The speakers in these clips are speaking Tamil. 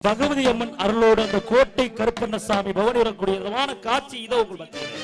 பகவதி அம்மன் அருளோடு அந்த கோட்டை கருப்பண்ணசாமி பவனி வரக்கூடிய விதமான காட்சி இதோ உங்கள் மத்தியில்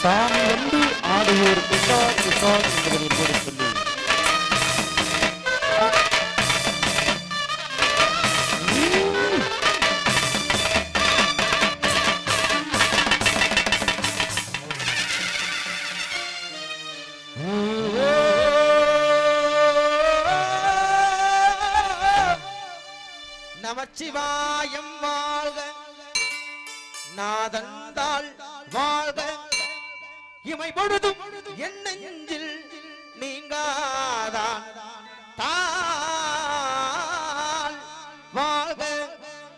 சாமி வந்து ஆடுவோர் குசார் குசார் என்பதை சொல்லி. நமச்சிவாயம் வாழ்க. நாதந்தாள் வாழ்க. இமை பொழுதும் என் நெஞ்சில் நீங்காதான். தாள் வாழ்க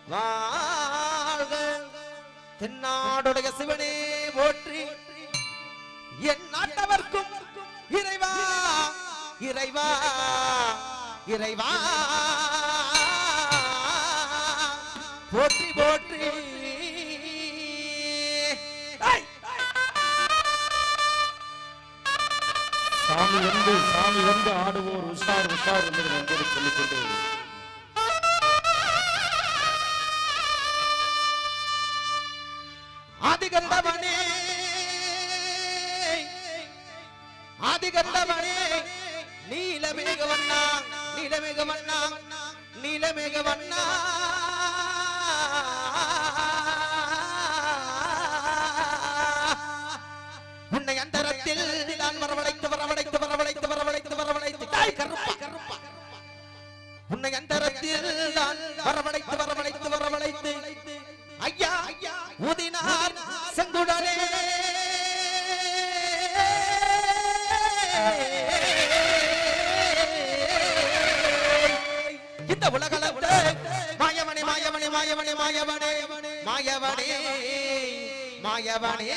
வாழ்க. தென்னாடுடைய சிவனே போற்றி. என் நாட்டவர்க்கும் இறைவா இறைவா இறைவா. போற்றி போற்றி. சாமி வந்து சாமி வந்து ஆடுவோர் உஷார் உஷார் என்பதை என்பதை சொல்லிக் கொண்டு ஆதிகண்டவனே ஆதிகண்டவனே நீலமேகவண்ணா நீலமேகவண்ணா நீலமேகவண்ணா. ஊதினார் செங்குடனே இந்த உலகளந்த மாயவனே மாயவனே மாயவனே மாயவனே மாயவனே மாயவனே.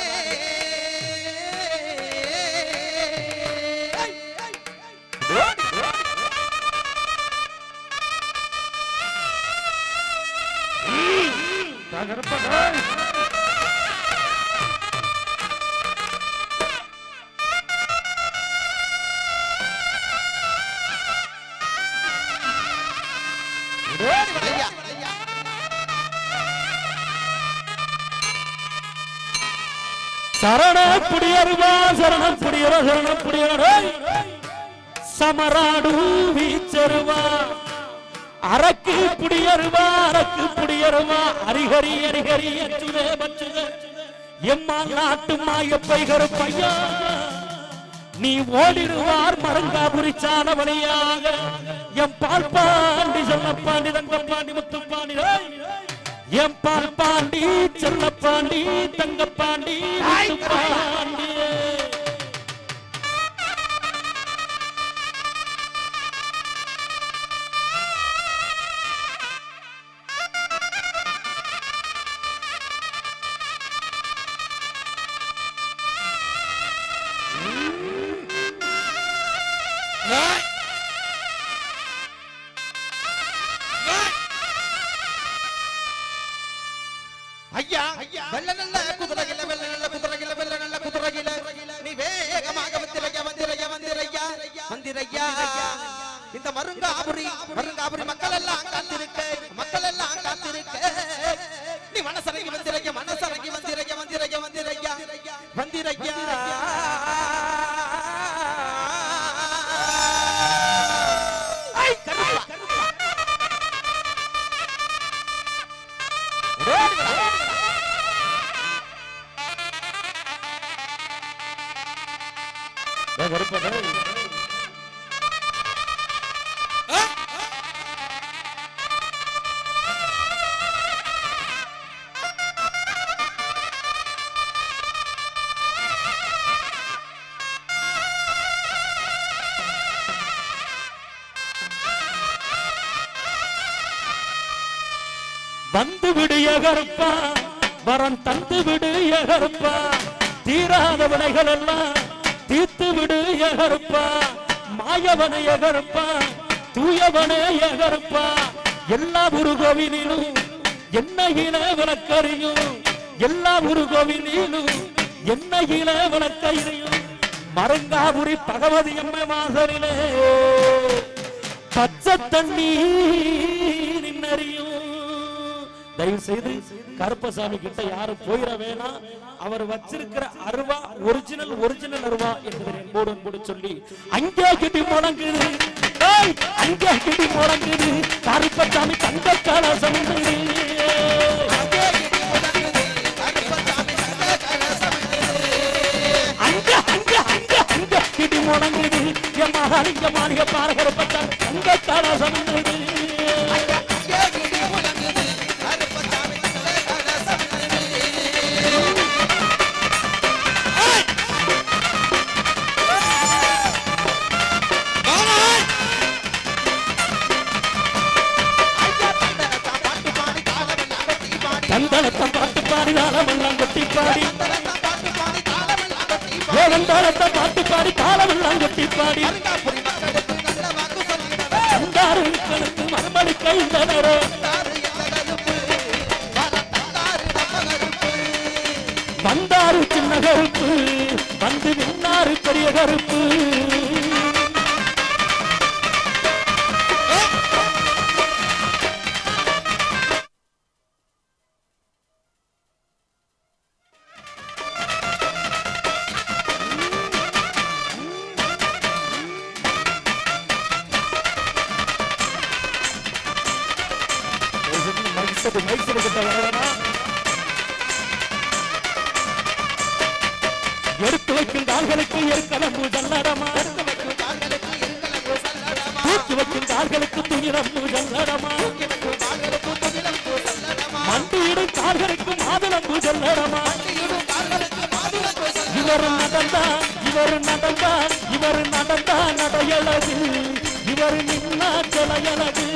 தகர்ப்பதாய். சரண புடியருவா சரண புடியர சரண புடியர சமராடு வீச்சருவா. அரக்கு புடியருவா அரக்கு புடியருவா. ஹரிஹரி ஹரிஹரி அச்சுதே பச்சுத. எம்மாள் நாட்டு மாயப்பை கருப்பையா நீ ஓடிடுவார் மரங்காபுரி சால வழியாக எம் பால் பாண்டி செல்லப்பாண்டி தங்கப்பாண்டி முத்துப்பாண்டி ஏய்! எம் பால் பாண்டி செல்லப்பாண்டி தங்கப்பாண்டி பாண்டி வெள்ள நல்ல குதிரையில வெள்ள நல்ல குதிரையில வெள்ள நல்ல குதிரையில. நீ வேகமாக வந்திரையா வந்திரையா வந்திரையா வந்திரையா இந்த மருங்காபுரி மருங்காபுரி மக்கள் எல்லாம் காத்திருக்க. வந்து விடு எகருப்பா வரம் தந்து விடு எகருப்பா தீராத வினைகள் எல்லாம் தீத்து விடு எகருப்பா மாயவன எகருப்பா தூயவனே எகருப்பா. எல்லா குரு கோவிலிலும் என்ன இன விளக்கறியும். எல்லா ஊரு என்ன இன விளக்கையிலையும் மரங்காபுரி பகவதி அம்மை வாசலிலே பச்சை தண்ணீர் தயவு செய்து கருப்பசாமி கிட்ட யாரும் போயிட வேணாம். அவர் வச்சிருக்கிற அருவா ஒரிஜினல் ஒரிஜினல் அருவா என்பதை என்போடு கூட சொல்லி அங்கே கிட்டி முழங்குது. அங்கே கிட்டி முழங்குது. கருப்பசாமி தங்க கலசம் அங்க கிட்டி முழங்குது. என் மகாலிங்க மாளிகை பாரு தங்க கலசம் தந்தளத்தை பாட்டு பாடி தாளமெல்லாம் கொட்டி பாடி. ஏழந்தாளத்தை பாட்டு பாடி தாளமெல்லாம் கொட்டி பாடி. தந்தாறு கணக்கு மறுபடி கைந்தனரோ வந்தாரு சின்ன கருப்பு வந்து நின்னாரு பெரிய கருப்பு. மைசூர் மைசூர் கிட்ட வரவேனா எடுத்து வைக்கும் கால்களுக்கு எருக்கலம்பு ஜல்லடமா. தூக்கி வைக்கும் கால்களுக்கு துணிரம்பு ஜல்லடமா. மண்டியிடும் கால்களுக்கு மாதுளம்பு ஜல்லடமா. இவர் நடந்தா இவர் நடந்தா இவர் நடந்தா நடையழகு. இவர் நின்னா கொலையழகு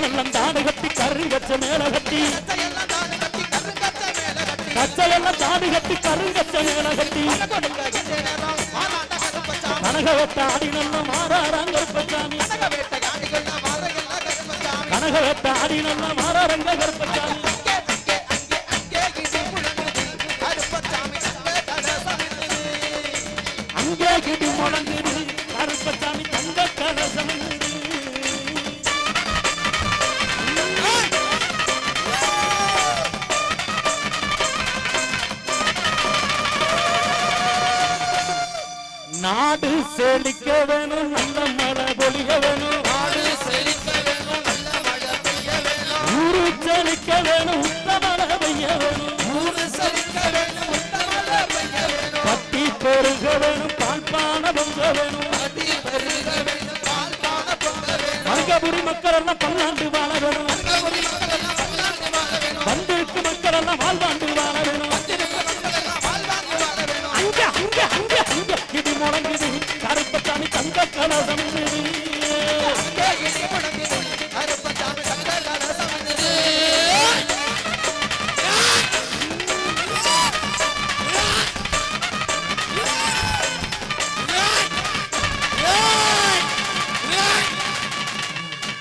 கச்சையெல்லாம் தாடு கட்டி கரு கச்ச மேல கட்டி. கச்சையெல்லாம் தாடு கட்டி கரு கச்ச மேல கட்டி. கனகவட்ட ஆடி நல்ல மாறாரங்க கருப்பசாமி கனகவட்ட ஆடி நல்ல மாறாரங்க கருப்பசாமி அங்கே கிட்டி முழங்கு நாடு செழிக்க வேணும் நல்ல மழை பொழிய வேணும் ஊரு செழிக்க வேணும் உத்த மழை பெய்ய வேணும் பட்டி பெருக வேணும் பால்பான பொங்க வேணும் மங்கபுரி மக்கள் எல்லாம் பல்லாண்டு வாழ வேணும்.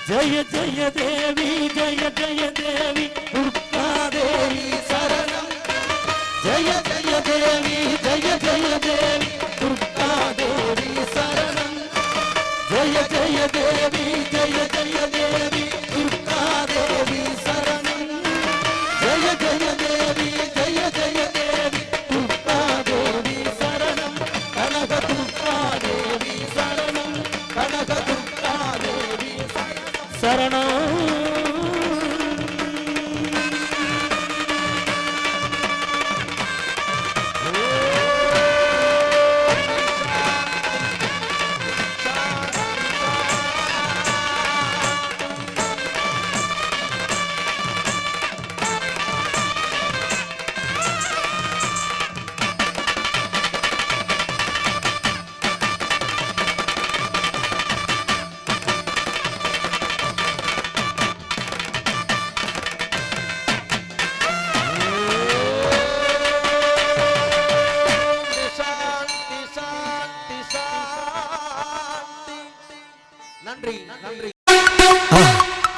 ஜய ஜய தேவி ஜய ஜய தேவி துர்காதேவி சரணம். ஜய ஜய தேவி ஜய ஜய தேவி.